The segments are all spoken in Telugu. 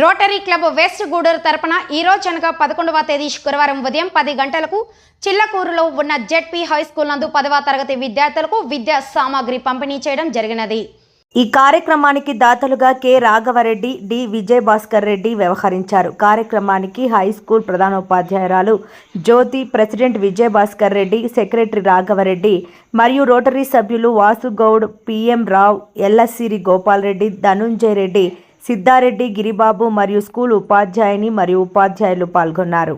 రోటరీ క్లబ్ వెస్ట్ గూడూరు తరపున ఈ రోజు అనగా పదకొండవ తేదీ శుక్రవారం ఉదయం పది గంటలకు చిల్లకూరులో ఉన్న జెడ్పీ హై స్కూల్ నందు పదవ తరగతి విద్యార్థులకు విద్యా సామాగ్రి పంపిణీ చేయడం జరిగినది. ఈ కార్యక్రమానికి దాతలుగా కె. రాఘవరెడ్డి డి. విజయ్ భాస్కర్ రెడ్డి వ్యవహరించారు. కార్యక్రమానికి హై స్కూల్ ప్రధానోపాధ్యాయురాలు జ్యోతి ప్రెసిడెంట్ విజయ్ భాస్కర్ రెడ్డి సెక్రటరీ రాఘవరెడ్డి మరియు రోటరీ సభ్యులు వాసుగౌడ్ పిఎం రావ్ ఎల్లసిరి గోపాల్ రెడ్డి ధనుంజయ్ రెడ్డి సిద్ధారెడ్డి గిరిబాబు మరియు స్కూల్ ఉపాధ్యాయుని మరియు ఉపాధ్యాయులు పాల్గొన్నారు.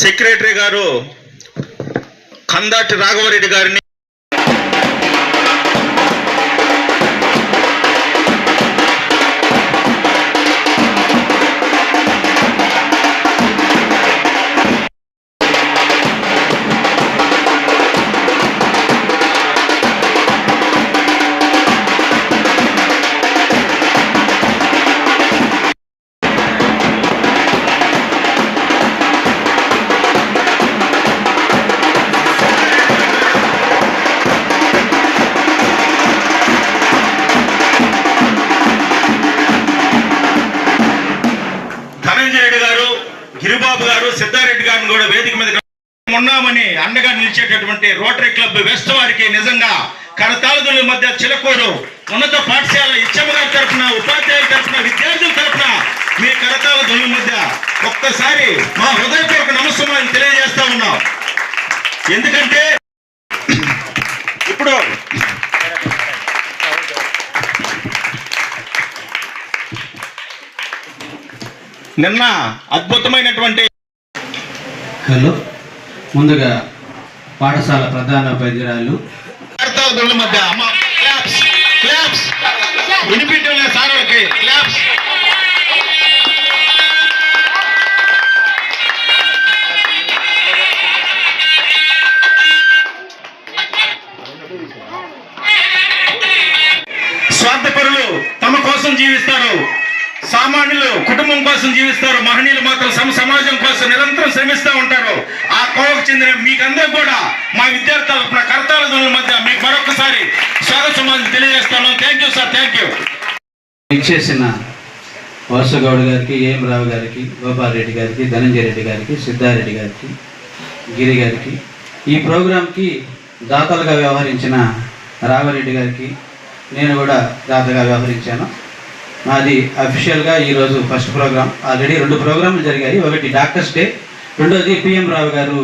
సెక్రటరీ గారు కందాటి రాఘవరెడ్డి గారిని ఉన్నామని అండగా నిలిచేటటువంటి రోటరీ క్లబ్ వెస్ట్ వారికి నిజంగా కరతాళదుల మధ్య చిలకూరు ఉన్నత పాఠశాల ఇచ్చమ్మగారి తరఫున ఉపాధ్యాయుల తరఫున విద్యార్థుల తరఫున మీ కరతాల ధ్వని మధ్య ఒక్కసారి మా హృదయపూర్వక నమస్కారం తెలియజేస్తా ఉన్నాం. ఎందుకంటే ఇప్పుడు నిన్న అద్భుతమైనటువంటి హలో. ముందుగా పాఠశాల ప్రధాన ఉపాధ్యాయులు. మధ్య క్లాప్స్ వినిపించలే సార్ క్లాప్స్ స్వార్థపరులు తమ కోసం జీవిస్తారు. సామాన్యులు కుటుంబం కోసం జీవిస్తారు. మహనీయులు మాత్రం సమాజం కోసం నిరంతరం శ్రమిస్తూ ఉంటారు. ఆ చెందిన మీకందరూ కూడా మా విద్యార్థుల తరపున కర్తాల మధ్య మీకు మరొకసారి స్వాగతం సమాజం తెలియజేస్తాను thank you sir thank you ఇచ్చేసిన వాసుగౌడ్ గారికి ఏం రావు గారికి గోపాల్ రెడ్డి గారికి ధనంజయ రెడ్డి గారికి సిద్ధారెడ్డి గారికి గిరి గారికి ఈ ప్రోగ్రాంకి దాతలుగా వ్యవహరించిన రాఘవరెడ్డి గారికి నేను కూడా దాతగా వ్యవహరించాను. నాది అఫీషియల్గా ఈరోజు ఫస్ట్ ప్రోగ్రాం. ఆల్రెడీ రెండు ప్రోగ్రాంలు జరిగాయి. ఒకటి డాక్టర్స్ డే రెండోది పిఎం రావు గారు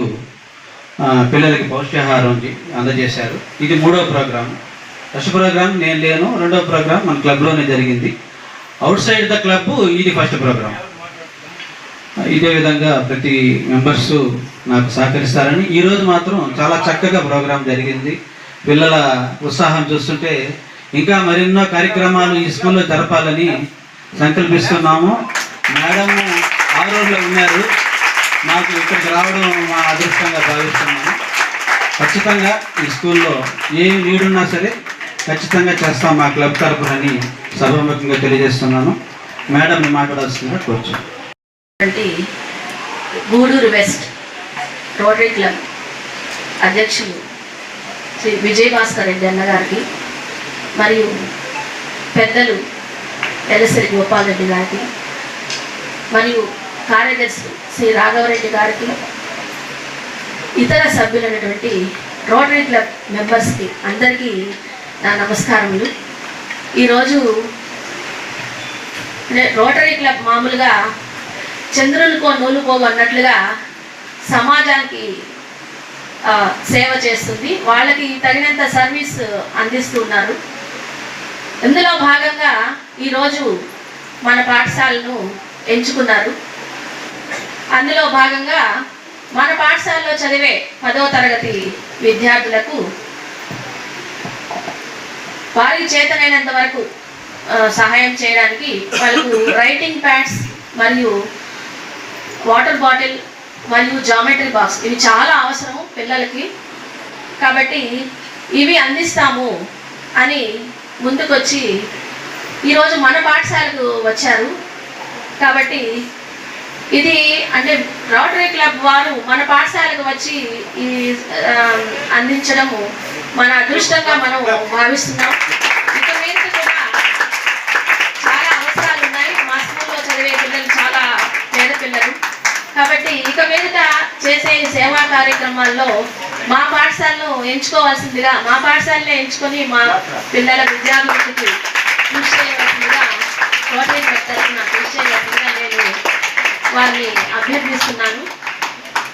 పిల్లలకి పౌష్టికాహారం అందజేశారు. ఇది మూడో ప్రోగ్రాం ఫస్ట్ ప్రోగ్రామ్ నేను లేను రెండో ప్రోగ్రాం మన క్లబ్లోనే జరిగింది. అవుట్ సైడ్ ద క్లబ్ ఇది ఫస్ట్ ప్రోగ్రాం ఇదే విధంగా ప్రతి మెంబర్స్ నాకు సహకరిస్తారని ఈరోజు మాత్రం చాలా చక్కగా ప్రోగ్రాం జరిగింది. పిల్లల ఉత్సాహం చూస్తుంటే ఇంకా మరెన్నో కార్యక్రమాలు ఈ స్కూల్లో జరపాలని సంకల్పిస్తున్నాము. మేడం ఆ రోజులో ఉన్నారు. నాకు ఇక్కడికి రావడం మా అదృష్టంగా భావిస్తున్నాను. ఖచ్చితంగా ఈ స్కూల్లో ఏ నీడున్నా సరే ఖచ్చితంగా చేస్తాం మా క్లబ్ తరపునని సభాముఖంగా తెలియజేస్తున్నాను. మేడంని మాట్లాడాల్సిందిగా కోరుచు గూడూరు వెస్ట్ రోటరీ క్లబ్ అధ్యక్షులు శ్రీ విజయ్ భాస్కర్ రెడ్డి అన్న గారికి మరియు పెద్దలు ఎలసరి గోపాల్ రెడ్డి గారికి మరియు కార్యదర్శి శ్రీ రాఘవరెడ్డి గారికి ఇతర సభ్యులైనటువంటి రోటరీ క్లబ్ మెంబర్స్కి అందరికీ నా నమస్కారములు. ఈరోజు రోటరీ క్లబ్ మామూలుగా చంద్రునికో నూలుకో అన్నట్లుగా సమాజానికి సేవ చేస్తుంది. వాళ్ళకి తగినంత సర్వీస్ అందిస్తున్నారు ఇందులో భాగంగా ఈరోజు మన పాఠశాలను ఎంచుకున్నారు. అందులో భాగంగా మన పాఠశాలలో చదివే పదో తరగతి విద్యార్థులకు వారికి చేతనైనంత వరకు సహాయం చేయడానికి వాళ్ళకు రైటింగ్ ప్యాడ్స్ మరియు వాటర్ బాటిల్ మరియు జామెట్రీ బాక్స్ ఇవి చాలా అవసరం పిల్లలకి. కాబట్టి ఇవి అందిస్తాము అని ముందుకొచ్చి ఈరోజు మన పాఠశాలకు వచ్చారు. కాబట్టి ఇది అంటే రోటరీ క్లబ్ వారు మన పాఠశాలకు వచ్చి ఈ అందించడము మన అదృష్టంగా మనం భావిస్తున్నాం. ఇక మీద కూడా చాలా అవసరాలు ఉన్నాయి. మా స్కూల్లో చదివే పిల్లలు చాలా పేద పిల్లలు. కాబట్టి ఇక మీదట చేసే సేవా కార్యక్రమాల్లో మా పాఠశాలను ఎంచుకోవాల్సిందిగా మా పాఠశాలనే ఎంచుకొని మా పిల్లల విద్యాభివృద్ధికి కృషి చేయవలసిందిగా రోటరీ క్లబ్ తరఫున కృషి చేయవలసిందిగా నేను వారిని అభ్యర్థిస్తున్నాను.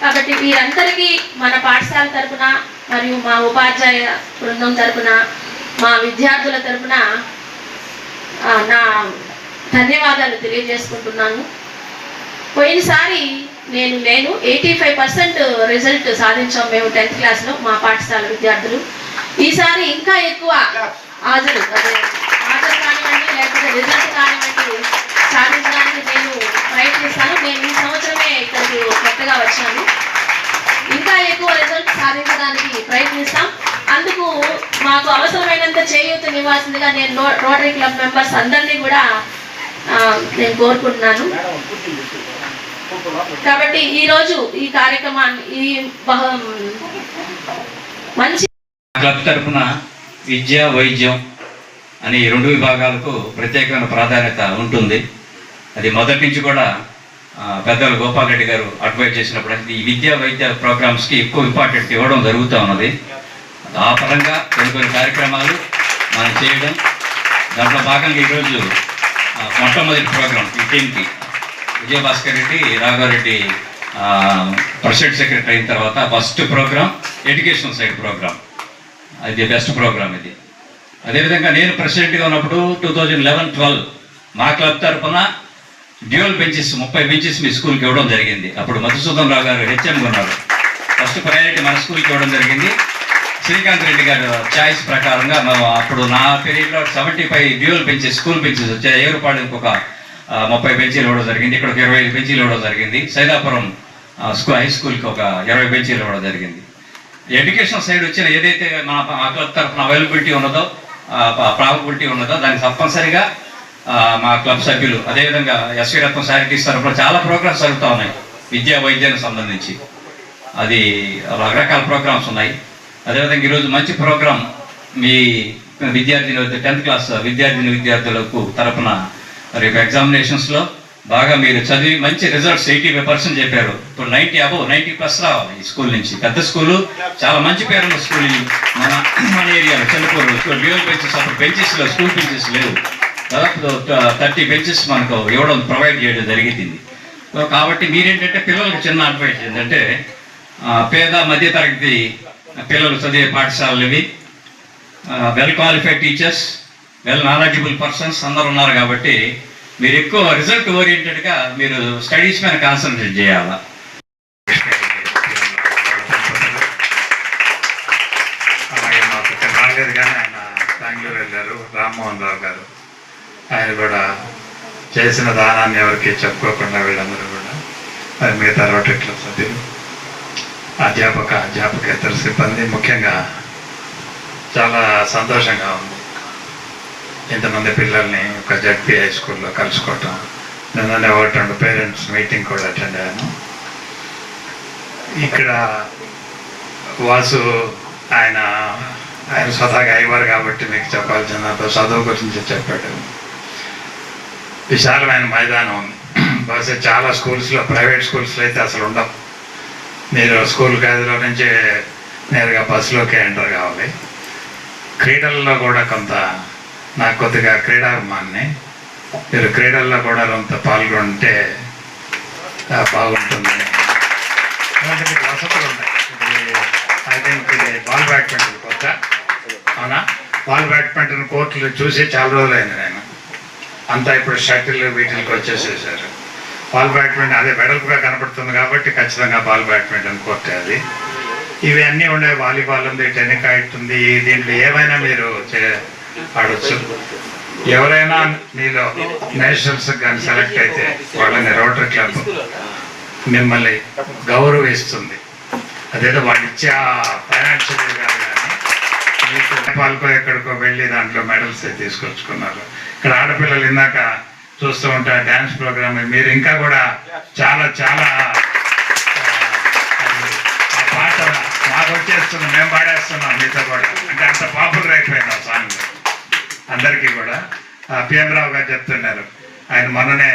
కాబట్టి వీరందరికీ మన పాఠశాల తరపున మరియు మా ఉపాధ్యాయ బృందం తరపున మా విద్యార్థుల తరపున నా ధన్యవాదాలు తెలియజేసుకుంటున్నాను. పోయినసారి నేను నేను ఎయిటీ ఫైవ్ పర్సెంట్ రిజల్ట్ సాధించాం మేము టెన్త్ క్లాస్లో మా పాఠశాల విద్యార్థులు. ఈసారి ఇంకా ఎక్కువ హాజరు హాజరు కానివ్వండి లేకపోతే రిజల్ట్ కానివ్వండి సాధించడానికి నేను ప్రయత్నిస్తాను నేను ఈ సంవత్సరమే ఇక్కడికి కొత్తగా వచ్చాను ఇంకా ఎక్కువ రిజల్ట్ సాధించడానికి ప్రయత్నిస్తాం. అందుకు మాకు అవసరమైనంత చేయూతనివ్వాల్సిందిగా నేను రో- రోటరీ క్లబ్ మెంబర్స్ అందరినీ కూడా నేను కోరుకుంటున్నాను. కాబట్టి ఈరోజు ఈ కార్యక్రమాన్ని ఈ మంచి క్లబ్ తరఫున విద్య వైద్యం అనే రెండు విభాగాలకు ప్రత్యేకమైన ప్రాధాన్యత ఉంటుంది. అది మొదటి నుంచి కూడా పెద్దలు గోపాల్ రెడ్డి గారు అడ్వైజ్ చేసినప్పుడు ఈ విద్యా వైద్య ప్రోగ్రామ్స్కి ఎక్కువ ఇంపార్టెంట్ ఇవ్వడం జరుగుతూ ఉన్నది. ఆ పరంగా కొన్ని కొన్ని కార్యక్రమాలు మనం చేయడం. దాంట్లో భాగంగా ఈరోజు మొట్టమొదటి ప్రోగ్రాం ఈ టీంకి విజయభాస్కర్ రెడ్డి రాఘారెడ్డి ప్రెసిడెంట్ సెక్రటరీ అయిన తర్వాత first program education side program అది బెస్ట్ ప్రోగ్రామ్ ఇది. అదేవిధంగా నేను ప్రెసిడెంట్గా ఉన్నప్పుడు టూ థౌజండ్ లెవెన్ ట్వెల్వ్ మా క్లబ్ తరఫున డ్యూయల్ బెంచెస్ ముప్పై బెంచెస్ మీ స్కూల్కి ఇవ్వడం జరిగింది. అప్పుడు మధుసూదన్ రావు గారు హెచ్ఎం ఉన్నారు. ఫస్ట్ ప్రయారిటీ మన స్కూల్కి ఇవ్వడం జరిగింది. శ్రీకాంత్ రెడ్డి గారు చాయిస్ ప్రకారంగా మేము అప్పుడు నా పీరియడ్లో seventy five dual benches school benches వచ్చాయి. ఏరుపాడు ఇంకొక ముప్పై బెంచీలు ఇవ్వడం జరిగింది. ఇక్కడ ఒక ఇరవై ఐదు బెంచీలు ఇవ్వడం జరిగింది. సైదాపురం స్కూల్ హై స్కూల్కి ఒక ఇరవై బెంచీలు ఇవ్వడం జరిగింది. ఎడ్యుకేషన్ సైడ్ వచ్చిన ఏదైతే మన క్లబ్ తరఫున అవైలబిలిటీ ఉన్నదో ప్రాబిలిటీ ఉన్నదో దానికి తప్పనిసరిగా మా క్లబ్ సభ్యులు. అదేవిధంగా ఎస్వి రత్నం శానిటీస్ తరఫున చాలా ప్రోగ్రామ్స్ జరుగుతూ ఉన్నాయి. విద్యా వైద్యానికి సంబంధించి. అది రకరకాల ప్రోగ్రామ్స్ ఉన్నాయి. అదేవిధంగా ఈరోజు మంచి ప్రోగ్రాం మీ విద్యార్థిని టెన్త్ క్లాస్ విద్యార్థిని విద్యార్థులకు తరపున రేపు ఎగ్జామినేషన్స్లో బాగా మీరు చదివి మంచి రిజల్ట్స్ ఎయిటీ ఫైవ్ పర్సెంట్ చెప్పారు. ఇప్పుడు నైంటీ అబవ్ నైంటీ ప్లస్ రావాలి ఈ స్కూల్ నుంచి. పెద్ద స్కూలు చాలా మంచి పేరున్న స్కూల్ మన మన ఏరియాలో చెల్లకూరు డ్యూయల్ బెంచెస్ అప్పుడు బెంచెస్లో స్కూల్ బెంచెస్ లేవు. దాదాపు థర్టీ బెంచెస్ మనకు ఇవ్వడం ప్రొవైడ్ చేయడం జరిగింది. సో కాబట్టి మీరేంటంటే పిల్లలకు చిన్న అడ్వైజ్ ఏంటంటే పేద మధ్యతరగతి పిల్లలు చదివే పాఠశాలలు ఇవి well qualified teachers well knowledgeable persons అందరు ఉన్నారు కాబట్టి మీరు ఎక్కువ రిజల్ట్ ఓరియంటెడ్గా మీరు స్టడీస్ మీద కాన్సన్ట్రేట్ చేయాలా? ఆయన కూడా చేసిన దానాన్ని ఎవరికి చెప్పుకోకుండా వీళ్ళందరూ కూడా అది మిగతా రోటెట్ల సభ్యులు అధ్యాపక అధ్యాపకేతర సిబ్బంది ముఖ్యంగా చాలా సంతోషంగా ఉంది. ఇంతమంది పిల్లల్ని ఒక జడ్పీ హై స్కూల్లో కలుసుకోవటం నిన్ననే ఒకటి రెండు పేరెంట్స్ మీటింగ్ కూడా అటెండ్ అయ్యాను. ఇక్కడ వాసు ఆయన ఆయన స్వతహాగా అయ్యవారు కాబట్టి మీకు చెప్పాల్సిన చదువు గురించి చెప్పాడు. విశాలమైన మైదానం ఉంది. బహుశా చాలా స్కూల్స్లో ప్రైవేట్ స్కూల్స్లో అయితే అసలు ఉండవు. మీరు స్కూల్ గదిలో నుంచి నేరుగా బస్సులోకి ఎంటర్ కావాలి. క్రీడల్లో కూడా కొంత నాకు కొద్దిగా క్రీడాభిమాన్ని మీరు క్రీడల్లో కూడా కొంత పాల్గొంటే బాగుంటుంది. బాగుంటుందని వసతులు ఉంటాయి ఐ థింక్ ఇది బాల్ బ్యాడ్మింటన్ కొత్త అవునా? బాల్ బ్యాడ్మింటన్ కోర్టులు చూసి చాలా రోజులైంది నేను. అంతా ఇప్పుడు షటిల్ వీటికి వచ్చేసేసారు. బాల్ బ్యాడ్మింటన్ అదే వెడల్పుగా కనపడుతుంది కాబట్టి ఖచ్చితంగా బాల్ బ్యాడ్మింటన్ కోర్టే అది ఇవి అన్నీ ఉండే వాలీబాల్ ఉంది టెన్నికాయిట్ ఉంది దీంట్లో ఏమైనా మీరు చే- ఆడొచ్చు. ఎవరైనా మీలో నేషనల్స్ కానీ సెలెక్ట్ అయితే వాళ్ళని రోటరీ క్లబ్ మిమ్మల్ని గౌరవిస్తుంది. అదేదో వాళ్ళు ఇచ్చే ఆ ఫైనాన్షియల్ నేపాల్కో ఎక్కడికో వెళ్ళి దాంట్లో మెడల్స్ తీసుకొచ్చుకున్నారు. ఇక్కడ ఆడపిల్లలు ఇందాక చూస్తూ ఉంటా డ్యాన్స్ ప్రోగ్రామ్ మీరు ఇంకా కూడా చాలా చాలా పాట మాకు వచ్చేస్తున్నాం మేము పాడేస్తున్నాం మీతో కూడా. అంటే అంత పాపులర్ అయిపోయింది ఆ సాంగ్ అందరికీ కూడా. పిఎం రావు గారు చెప్తున్నారు ఆయన మొన్ననే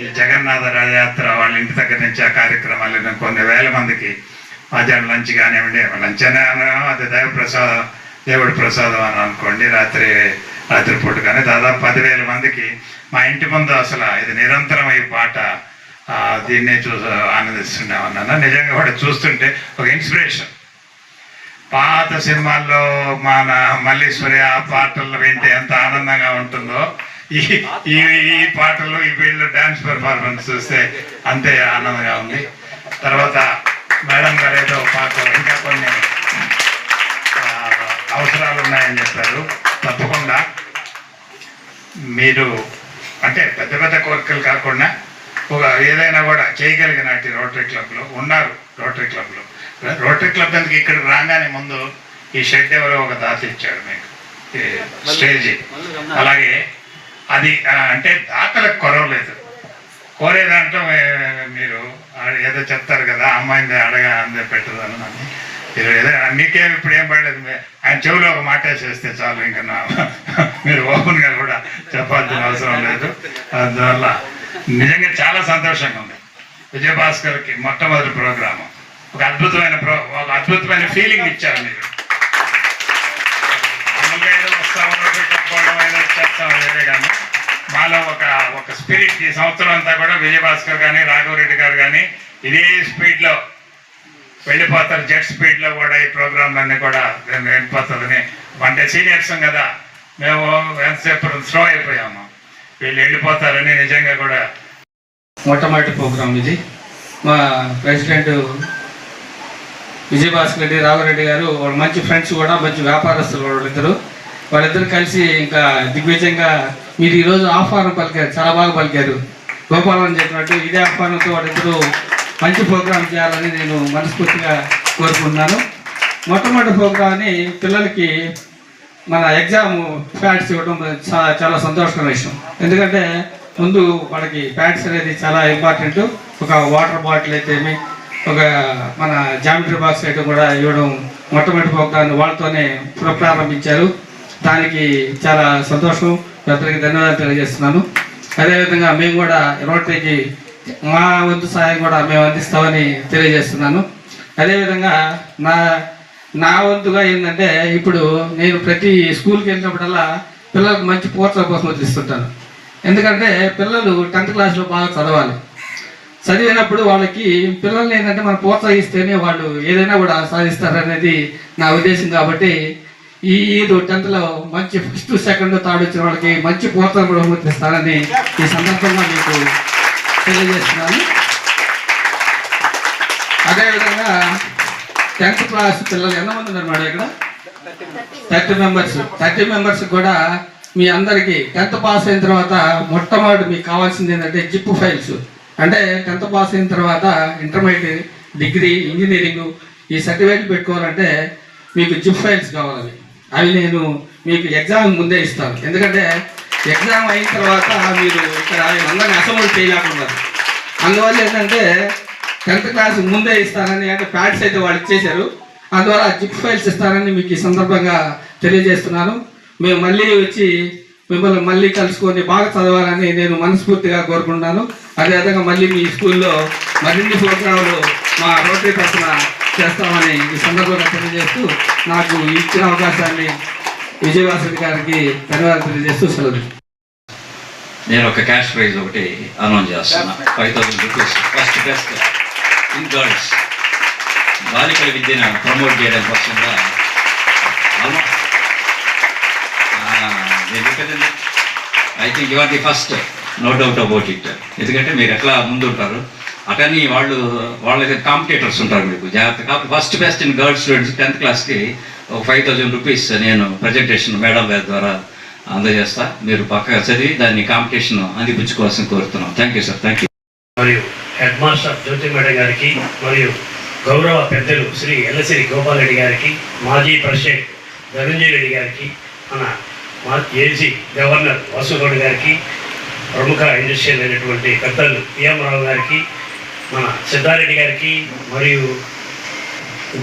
ఈ జగన్నాథ రథయాత్ర వాళ్ళ ఇంటి దగ్గర నుంచి ఆ కార్యక్రమాలు కొన్ని వేల మందికి మధ్యాహ్నం లంచ్ కానివ్వండి లంచ్ అనే అది దైవ ప్రసాదం దేవుడి ప్రసాదం అని అనుకోండి రాత్రి రాత్రిపూట కానీ దాదాపు పదివేల మందికి మా ఇంటి ముందు అసలు ఇది నిరంతరం ఈ పాట దీన్నే చూ ఆనందిస్తున్నాం నిజంగా కూడా చూస్తుంటే ఒక ఇన్స్పిరేషన్. పాత సినిమాల్లో మన మల్లీశ్వరి ఆ పాటలు వింటే ఎంత ఆనందంగా ఉంటుందో ఈ ఈ ఈ పాటలు ఈ వీళ్ళు డాన్స్ పెర్ఫార్మెన్స్ చూస్తే అంతే ఆనందంగా ఉంది. తర్వాత మేడం గారు ఏదో పాట ఇంకా కొన్ని అవసరాలు ఉన్నాయని చెప్పారు. తప్పకుండా మీరు అంటే పెద్ద పెద్ద కోరికలు కాకుండా ఒక ఏదైనా కూడా చేయగలిగిన రోటరీ క్లబ్లో ఉన్నారు రోటరీ క్లబ్లో రోటరీ క్లబ్ దానికి ఇక్కడ రాగానే ముందు ఈ షెడ్ ఎవరో ఒక దాత ఇచ్చాడు మీకు. స్టేజీ. అలాగే అది అంటే దాతలకు కొరవలేదు కోరే దాంట్లో మీరు ఏదో చెప్తారు కదా అమ్మాయిని అడగా అందే పెట్టదని అని ఏదో మీకేం ఇప్పుడు ఏం పడలేదు ఆయన చెవిలో ఒక మాట చేస్తే చాలు ఇంకా నా మీరు ఓపెన్గా కూడా చెప్పాల్సిన అవసరం లేదు. అందువల్ల నిజంగా చాలా సంతోషంగా ఉంది. విజయభాస్కర్కి మొట్టమొదటి ప్రోగ్రాము. ఒక అద్భుతమైన ప్రో ఒక అద్భుతమైన ఫీలింగ్ ఇచ్చారు మీరు. ఏదో చెప్పుకోవడం కానీ మాలో ఒక ఒక స్పిరిట్ ఈ సంవత్సరం అంతా కూడా విజయభాస్కర్ కానీ రాఘవరెడ్డి గారు కానీ ఇదే స్పీడ్లో వెళ్ళిపోతారు జెట్ స్పీడ్లో కూడా ఈ ప్రోగ్రాంలన్నీ కూడా వెళ్ళిపోతుందని అంటే సీనియర్స్ కదా మేము ఎంతసేపు స్లో అయిపోయాము. వీళ్ళు వెళ్ళిపోతారని నిజంగా కూడా మొట్టమొదటి ప్రోగ్రాం ఇది. మా ప్రెసిడెంట్ విజయభాస్కర్ రెడ్డి రాఘవరెడ్డి గారు వాళ్ళు మంచి ఫ్రెండ్స్ కూడా మంచి వ్యాపారస్తులు వాళ్ళిద్దరు. వాళ్ళిద్దరు కలిసి ఇంకా దిగ్విజయంగా మీరు ఈరోజు ఆహ్వానం పలికారు చాలా బాగా పలికారు. గోపాలని చెప్పినట్టు ఇదే ఆహ్వానంతో వాళ్ళిద్దరూ మంచి ప్రోగ్రాం చేయాలని నేను మనస్ఫూర్తిగా కోరుకుంటున్నాను. మొట్టమొదటి ప్రోగ్రామ్ని పిల్లలకి మన ఎగ్జామ్ ప్యాడ్స్ ఇవ్వడం చాలా సంతోషకరమైన విషయం. ఎందుకంటే ముందు వాళ్ళకి ప్యాడ్స్ అనేది చాలా ఇంపార్టెంట్. ఒక వాటర్ బాటిల్ అయితే ఏమి, ఒక మన జామెట్రీ బాక్స్ అయితే కూడా ఇవ్వడం మొట్టమొదటి ప్రోగ్రాన్ని వాళ్ళతోనే ప్రారంభించారు. దానికి చాలా సంతోషం. పెద్దలకి ధన్యవాదాలు తెలియజేస్తున్నాను. అదేవిధంగా మేము కూడా రోటరీకి మా వంతు సహాయం కూడా మేము అందిస్తామని తెలియజేస్తున్నాను. అదేవిధంగా నా నా వంతుగా ఏంటంటే ఇప్పుడు నేను ప్రతి స్కూల్కి వెళ్ళినప్పుడల్లా పిల్లలకు మంచి ప్రోత్సాహం ఇస్తుంటాను ఎందుకంటే పిల్లలు టెన్త్ క్లాస్లో బాగా చదవాలి. చదివినప్పుడు వాళ్ళకి పిల్లల్ని ఏంటంటే మనం ప్రోత్సహిస్తేనే వాళ్ళు ఏదైనా కూడా సాధిస్తారనేది నా ఉద్దేశం కాబట్టి ఈ ఈదు టెన్త్లో మంచి ఫస్ట్ సెకండ్ థర్డ్ వచ్చిన వాళ్ళకి మంచి ప్రోత్సాహం కూడా ఇస్తానని ఈ సందర్భంగా మీకు తెలియజేస్తున్నాను. అదేవిధంగా టెన్త్ క్లాస్ పిల్లలు ఎంతమంది ఉన్నారు మేడం ఇక్కడ? థర్టీ మెంబర్స్ థర్టీ మెంబర్స్ కూడా మీ అందరికీ టెన్త్ పాస్ అయిన తర్వాత మొట్టమొదటి మీకు కావాల్సింది ఏంటంటే జిప్ ఫైల్స్ అంటే టెన్త్ పాస్ అయిన తర్వాత ఇంటర్మీడియట్ డిగ్రీ ఇంజనీరింగ్ ఈ సర్టిఫికేట్ పెట్టుకోవాలంటే మీకు జిప్ ఫైల్స్ కావాలి. అవి నేను మీకు ఎగ్జామ్ ముందే ఇస్తాను. ఎందుకంటే ఎగ్జామ్ అయిన తర్వాత మీరు ఇక్కడ అందరినీ అసెంబ్లీ చేయలేకుండా అందువల్ల ఏంటంటే టెన్త్ క్లాస్ ముందే ఇస్తానని అంటే ప్యాడ్స్ అయితే వాళ్ళు ఇచ్చేశారు. అందువల్ల జిప్ ఫైల్స్ ఇస్తానని మీకు ఈ సందర్భంగా తెలియజేస్తున్నాను. మేము మళ్ళీ వచ్చి మిమ్మల్ని మళ్ళీ కలుసుకొని బాగా చదవాలని నేను మనస్ఫూర్తిగా కోరుకుంటున్నాను. అదేవిధంగా మళ్ళీ మీ స్కూల్లో మరిన్ని ప్రోగ్రాములు మా రోటరీ తరఫున చేస్తామని ఈ సందర్భంగా తెలియజేస్తూ నాకు ఇచ్చిన అవకాశాన్ని విజయవాసరి గారికి ధన్యవాదాలు తెలియజేస్తూ సెలవు నేను ఒక క్యాష్ ప్రైజ్ ఒకటి అనౌన్స్ చేస్తున్నా. Five thousand rupees. First best in girls బాలికల విద్యను ప్రమోట్ చేయడం నేను చెప్పేదండి I think you are the first no doubt about it ఎందుకంటే మీరు ఎట్లా ముందు ఉంటారు అటని వాళ్ళు వాళ్ళకి కాంపిటేటర్స్ ఉంటారు మీకు. జాగ్రత్త. కాబట్టి first best in girls students tenth క్లాస్కి ఒక ఫైవ్ థౌజండ్ రూపీస్ నేను ప్రజెంటేషన్ మేడం గారి ద్వారా అందజేస్తా. మీరు పక్కగా చదివి దాన్ని కాంపిటీషన్ అందిపుచ్చుకోవాల్సిన కోరుతున్నాం. Thank you sir thank you మరియు హెడ్ మాస్టర్ జ్యోతి మేడం గారికి మరియు గౌరవ పెద్దలు శ్రీ ఎల్లసిరి గోపాల్ రెడ్డి గారికి మాజీ ప్రెసిడెంట్ ధనంజయ రెడ్డి గారికి మన మా ఏజీ గవర్నర్ వాసుగౌడ్ గారికి ప్రముఖ ఇండస్ట్రియల్ అయినటువంటి పెద్దలు పిఎం రావు గారికి మన సిద్ధారెడ్డి గారికి మరియు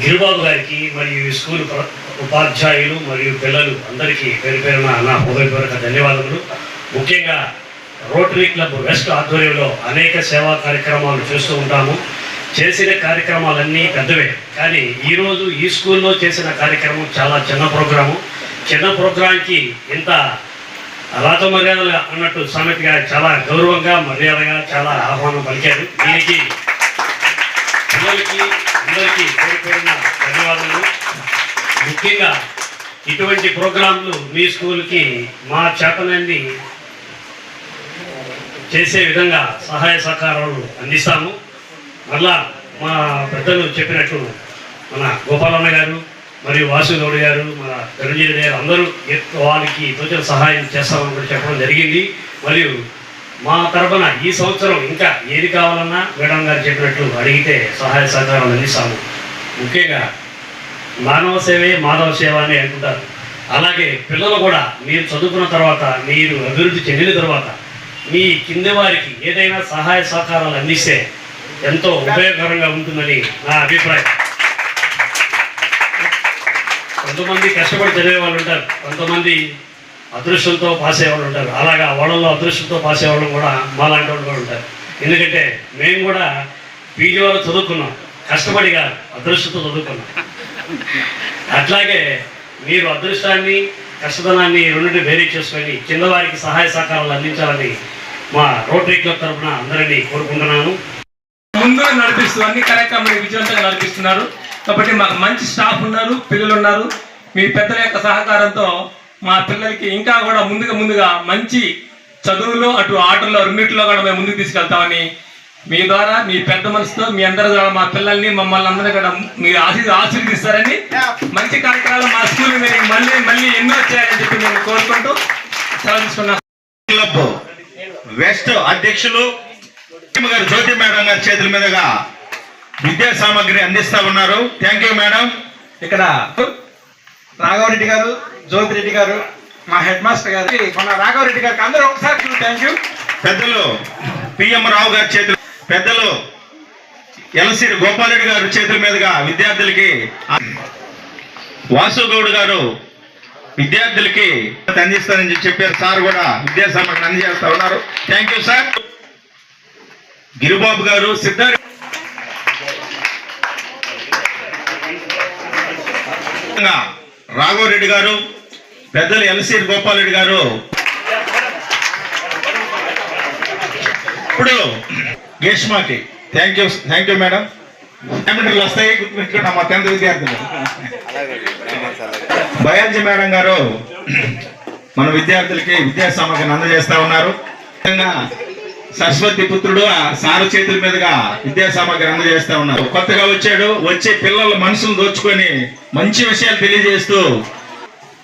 గిరిబాబు గారికి మరియు ఈ స్కూల్ ఉపాధ్యాయులు మరియు పిల్లలు అందరికీ పేరు పేరున నా హృదయపూర్వక ధన్యవాదములు. ముఖ్యంగా రోటరీ క్లబ్ వెస్ట్ ఆధ్వర్యంలో అనేక సేవా కార్యక్రమాలు చేస్తూ ఉంటాము. చేసిన కార్యక్రమాలన్నీ పెద్దవే. కానీ ఈరోజు ఈ స్కూల్లో చేసిన కార్యక్రమం చాలా చిన్న ప్రోగ్రాము. చిన్న ప్రోగ్రాంకి ఇంత రాత మర్యాదలు అన్నట్టు సామెతగా చాలా గౌరవంగా మర్యాదగా చాలా ఆహ్వానం పలికారు. దీనికి పిల్లలకి అందరికీ పేరు పేరున ధన్యవాదాలు. ముఖ్యంగా ఇటువంటి ప్రోగ్రాంలు మీ స్కూల్కి మా చేతనండి చేసే విధంగా సహాయ సహకారాలు అందిస్తాము. మళ్ళా మా పెద్దలు చెప్పినట్టు మన గోపాలన్న గారు మరియు వాసుగౌడ్ గారు మన ధనంజయ గారు అందరూ వారికి వాళ్ళకి తోచిన సహాయం చేస్తామని కూడా చెప్పడం జరిగింది. మరియు మా తరఫున ఈ సంవత్సరం ఇంకా ఏది కావాలన్నా మేడం గారు చెప్పినట్లు అడిగితే సహాయ సహకారాలు అందిస్తాము. ముఖ్యంగా మానవ సేవే మాధవ సేవ అని అంటుంటారు అలాగే పిల్లలు కూడా మీరు చదువుకున్న తర్వాత మీరు అభివృద్ధి చెందిన తర్వాత మీ కింది వారికి ఏదైనా సహాయ సహకారాలు అందిస్తే ఎంతో ఉపయోగకరంగా ఉంటుందని నా అభిప్రాయం. కొంతమంది కష్టపడి చదివే వాళ్ళు ఉంటారు. కొంతమంది అదృష్టంతో పాస్ అయ్యే ఉంటారు. అలాగా వాళ్ళలో అదృష్టంతో పాస్ అయ్యే కూడా మాలాంటి వాళ్ళు కూడా ఉంటారు. ఎందుకంటే మేము కూడా పీజీ వాళ్ళు చదువుకున్నాం. కష్టపడి కాదు అదృష్టంతో చదువుకున్నాం. అట్లాగే మీరు అదృష్టాన్ని కష్టతనాన్ని రెండింటి వేరీ చేసుకొని కింద వారికి సహాయ సహకారాలు అందించాలని మా రోటరీ క్లబ్ తరఫున అందరినీ కోరుకుంటున్నాను. ముందు నడిపిస్తూ అన్ని కార్యక్రమాలు విజయవంతంగా నడిపిస్తున్నారు. కాబట్టి మాకు మంచి స్టాఫ్ ఉన్నారు పిల్లలు ఉన్నారు. మీ పెద్దల యొక్క సహకారంతో మా పిల్లలకి ఇంకా కూడా ముందుగా ముందుగా మంచి చదువులో అటు ఆటల్లో రెండింటిలో కూడా మేము ముందుకు తీసుకెళ్తామని మీ ద్వారా మీ పెద్ద మనసుతో మీ అందరి ద్వారా మా పిల్లల్ని మమ్మల్ని అందరినీ కూడా మీరు ఆశీ ఆశీర్వదిస్తారని మంచి కార్యక్రమాలు మా స్కూల్ మీరు మళ్ళీ మళ్ళీ ఎన్నో చేయాలని చెప్పి మేము కోరుకుంటూ క్లబ్ వెస్ట్ అధ్యక్షులు గారు జ్యోతి మేడం గారి చేతుల మీదుగా విద్యా సామాగ్రి అందిస్తా ఉన్నారు. థ్యాంక్ యూ మేడం ఇక్కడ రాఘవరెడ్డి గారు జ్యోతి రెడ్డి గారు మా హెడ్ మాస్టర్ గారు మన రాఘవరెడ్డి గారికి అందరూ ఒకసారి థ్యాంక్ యూ. పెద్దలు పిఎం రావు గారి చేతులు పెద్దలు ఎలసిరి గోపాలరెడ్డి గారు చేతుల మీదుగా విద్యార్థులకి వాసుగౌడ్ గారు విద్యార్థులకి అందిస్తారని చెప్పారు. సార్ కూడా విద్యా అందజేస్తా ఉన్నారు. థ్యాంక్ యూ సార్ గిరిబాబు గారు సిద్ధార్థ రాఘవరెడ్డి గారు పెద్దలు ఎల్సీర్ గోపాలరెడ్డి గారు. ఇప్పుడు గ్రీష్మాకి thank you thank you madam కామెంటర్లు వస్తాయి గుర్తుపెట్టుకున్నా మా టెన్త్ విద్యార్థులు. బయాలజీ మేడం గారు మన విద్యార్థులకి విద్యా సామగ్రిని అందజేస్తా ఉన్నారు. సరస్వతి పుత్రుడు ఆ సారు చేతుల మీదుగా విద్యా సామగ్రి అందజేస్తా ఉన్నారు. కొత్తగా వచ్చాడు వచ్చే పిల్లల మనసును దోచుకొని మంచి విషయాలు తెలియజేస్తూ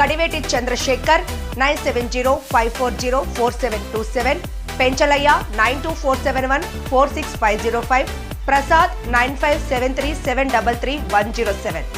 Kadiveti Chandrashekar nine seven zero five four zero four seven two seven Penchalaiah nine two four seven one four six five zero five Prasad nine five seven three seven double three one zero seven